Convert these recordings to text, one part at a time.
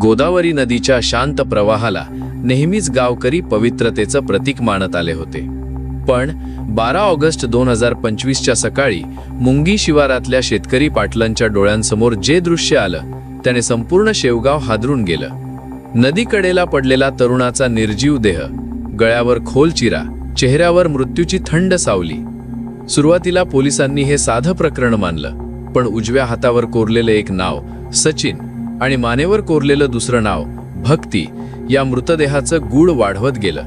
गोदावरी नदीच्या शांत प्रवाहाला नेहमीच गावकरी पवित्रतेचं प्रतीक मानत आले होते. पण बारा ऑगस्ट दोन हजार पंचवीसच्या सकाळी मुंगी शिवारातल्या शेतकरी पाटलांच्या डोळ्यांसमोर जे दृश्य आलं त्याने संपूर्ण शेवगाव हादरून गेलं. नदीकडेला पडलेला तरुणाचा निर्जीव देह गळ्यावर खोल चिरा चेहऱ्यावर मृत्यूची थंड सावली. सुरुवातीला पोलिसांनी हे साधं प्रकरण मानलं पण उजव्या हातावर कोरलेलं एक नाव सचिन आणि मानेवर कोरलेलं दुसरं नाव भक्ती या मृतदेहाचं गूढ वाढवत गेलं.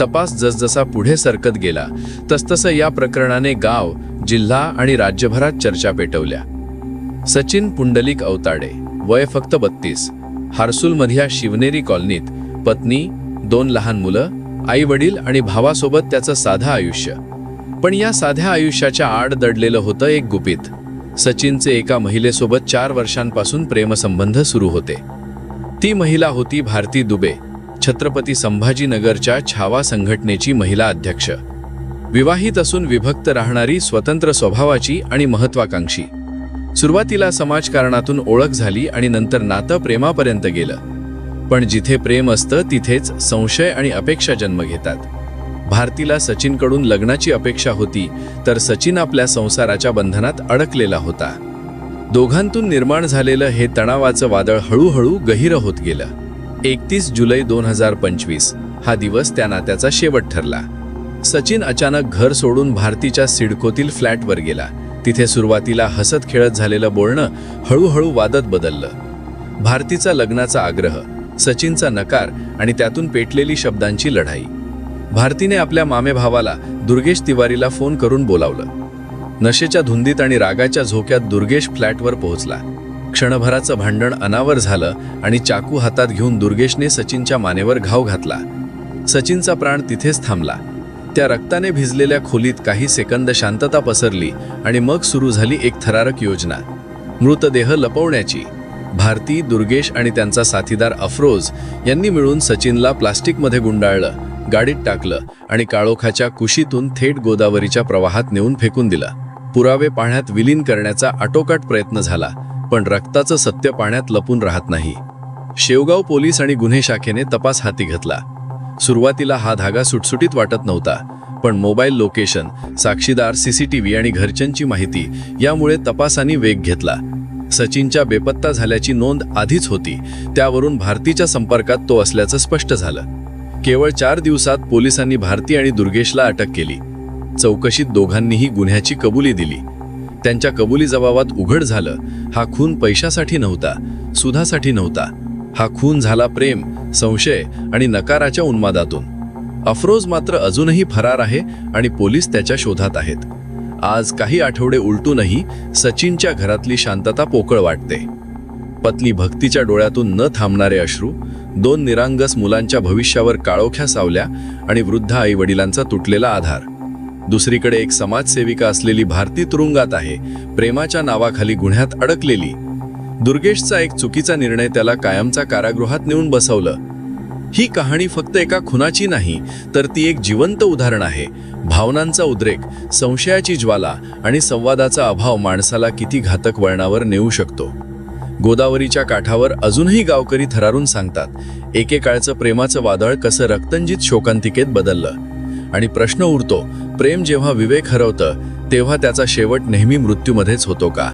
तपास जसजसा पुढे सरकत गेला तसतसं या प्रकरणाने गाव जिल्हा आणि राज्यभरात चर्चा पेटवल्या. सचिन पुंडलिक अवताडे वय फक्त बत्तीस हार्सूलमधल्या शिवनेरी कॉलनीत पत्नी दोन लहान मुलं आई वडील आणि भावासोबत त्याचं साधं आयुष्य. पण या साध्या आयुष्याच्या आड दडलेलं होतं एक गुपित. सचिनचे एका महिलेसोबत चार वर्षांपासून प्रेमसंबंध सुरू होते. ती महिला होती भारती दुबे छत्रपती संभाजीनगरच्या छावा संघटनेची महिला अध्यक्ष. विवाहित असून विभक्त राहणारी स्वतंत्र स्वभावाची आणि महत्वाकांक्षी. सुरुवातीला समाजकारणातून ओळख झाली आणि नंतर नातं प्रेमापर्यंत गेलं. पण जिथे प्रेम असतं तिथेच संशय आणि अपेक्षा जन्म घेतात. भारतीला सचिनकडून लग्नाची अपेक्षा होती तर सचिन आपल्या संसाराच्या बंधनात अडकलेला होता. दोघांतून निर्माण झालेलं हे तणावाचं वादळ हळूहळू गहिरं होत गेलं. एकतीस जुलै दोन हजार पंचवीस हा दिवस त्या नात्याचा शेवट ठरला. सचिन अचानक घर सोडून भारतीच्या सिडकोतील फ्लॅटवर गेला. तिथे सुरुवातीला हसत खेळत झालेलं बोलणं हळूहळू वादत बदललं. भारतीचा लग्नाचा आग्रह सचिनचा नकार आणि त्यातून पेटलेली शब्दांची लढाई. भारतीने आपल्या मामेभावाला दुर्गेश तिवारीला फोन करून बोलावलं. नशेच्या धुंदीत आणि रागाच्या झोक्यात दुर्गेश फ्लॅटवर पोहोचला. क्षणभराचं भांडण अनावर झालं आणि चाकू हातात घेऊन दुर्गेशने सचिनच्या मानेवर घाव घातला. सचिनचा प्राण तिथेच थांबला. त्या रक्ताने भिजलेल्या खोलीत काही सेकंद शांतता पसरली आणि मग सुरू झाली एक थरारक योजना. मृतदेह लपवण्याची. भारती दुर्गेश आणि त्यांचा साथीदार अफरोज यांनी मिळून सचिनला प्लास्टिकमध्ये गुंडाळलं गाडीत टाकलं आणि काळोखाच्या कुशीतून थेट गोदावरीच्या प्रवाहात नेऊन फेकून दिलं. पुरावे पाण्यात विलीन करण्याचा आटोकाट प्रयत्न झाला पण रक्ताचं सत्य पाण्यात लपून राहत नाही. शेवगाव पोलीस आणि गुन्हे शाखेने तपास हाती घेतला. सुरुवातीला हा धागा सुटसुटीत वाटत नव्हता पण मोबाईल लोकेशन साक्षीदार सीसीटीव्ही आणि घरच्यांची माहिती यामुळे तपासाने वेग घेतला. सचिनच्या बेपत्ता झाल्याची नोंद आधीच होती त्यावरून भारतीच्या संपर्कात तो असल्याचं स्पष्ट झालं. केवळ चार दिवसात पोलिसांनी भारती आणि दुर्गेशला अटक केली. चौकशीत दोघांनीही गुन्ह्याची कबुली दिली. त्यांच्या कबुली जबाबात उघड झालं हा खून पैशासाठी नव्हता सुधासाठी नव्हता. हा खून झाला प्रेम संशय आणि नकाराच्या उन्मादातून. अफरोज मात्र अजूनही फरार आहे आणि पोलीस त्याच्या शोधात आहेत. आज काही आठवडे उलटूनही सचिनच्या घरातली शांतता पोकळ वाटते. पत्नी भक्तीच्या डोळ्यातून न थांबणारे अश्रू दोन निरांगस मुलांच्या भविष्यावर काळोख्या सावल्या आणि वृद्ध आई वडिलांचा तुटलेला आधार. दुसरीकडे एक समाजसेविका असलेली भारती तुरुंगात आहे प्रेमाच्या नावाखाली गुन्ह्यात अडकलेली. दुर्गेशचा एक चुकीचा निर्णय त्याला कायमचा कारागृहात नेऊन बसवलं. ही कहाणी फक्त एका खुनाची नाही तर ती एक जिवंत उदाहरण आहे. भावनांचा उद्रेक संशयाची ज्वाला आणि संवादाचा अभाव माणसाला किती घातक वळणावर नेऊ शकतो. गोदावरीच्या काठावर अजूनही गावकरी थरारून सांगतात एकेकाळचं प्रेमाचं वादळ कसं रक्तंजित शोकांतिकेत बदललं. आणि प्रश्न उरतो प्रेम जेव्हा विवेक हरवतं तेव्हा त्याचा शेवट नेहमी मृत्यूमध्येच होतो का?